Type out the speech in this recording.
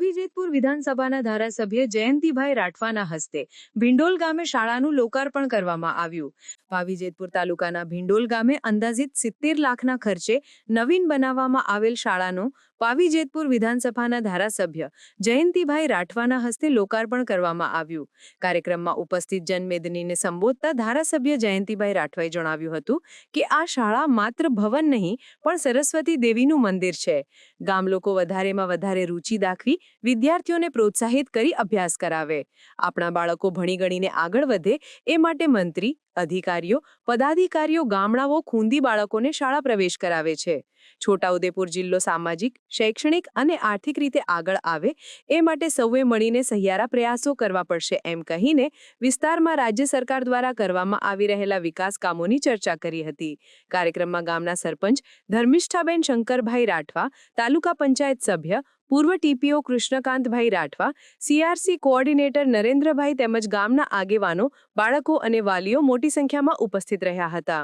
જેતપુર વિધાનસભાના ધારાસભ્ય જયંતિભાઈ રાઠવાના હસ્તે ભિંડોલ ગામે શાળાનું લોકાર્પણ કરવામાં આવ્યું. પાવીજેતપુર તાલુકાના ભિંડોલ ગામે અંદાજિત સિત્તેર લાખના ખર્ચે નવીન બનાવવામાં આવેલ શાળાનું પાવી જેતપુર વિધાનસભાના ધારાસભ્ય જયંતિભાઈ રાઠવાના હસ્તે લોકાર્પણ કરવામાં આવ્યું. કાર્યક્રમમાં ઉપસ્થિત જનમેદનીને સંબોધતા ધારાસભ્ય જયંતિભાઈ રાઠવાએ જણાવ્યું હતું કે, આ શાળા માત્ર ભવન નહીં, પણ સરસ્વતી દેવીનું મંદિર છે. ગામ લોકો વધારેમાં વધારે રુચિ દાખવી વિદ્યાર્થીઓને પ્રોત્સાહિત કરી અભ્યાસ કરાવે. આપણા બાળકો ભણી ગણીને આગળ વધે એ માટે મંત્રી, અધિકારીઓ, પદાધિકારીઓ, ગામડાઓ, ખૂંદી બાળકોને શાળા પ્રવેશ કરાવે છે. છોટાઉદેપુર જિલ્લો સામાજિક શૈક્ષણિક અને આર્થિક રીતે આગળ આવે, એ માટે સૌએ મળીને સહિયારા પ્રયાસો કરવા પડશે, એમ કહીને વિસ્તારમાં રાજ્ય સરકાર દ્વારા કરવામાં આવી રહેલા વિકાસ કામોની ચર્ચા કરી હતી. કાર્યક્રમમાં ગામના સરપંચ ધર્મિષ્ઠાબેન શંકરભાઈ રાઠવા, તાલુકા પંચાયત સભ્ય પૂર્વ TPO Krishnakantbhai Rathwa, CRC coordinator Narendrabhai તેમજ ગામના આગેવાનો, બાળકો અને વાલીઓ મોટી સંખ્યામાં ઉપસ્થિત રહ્યા હતા.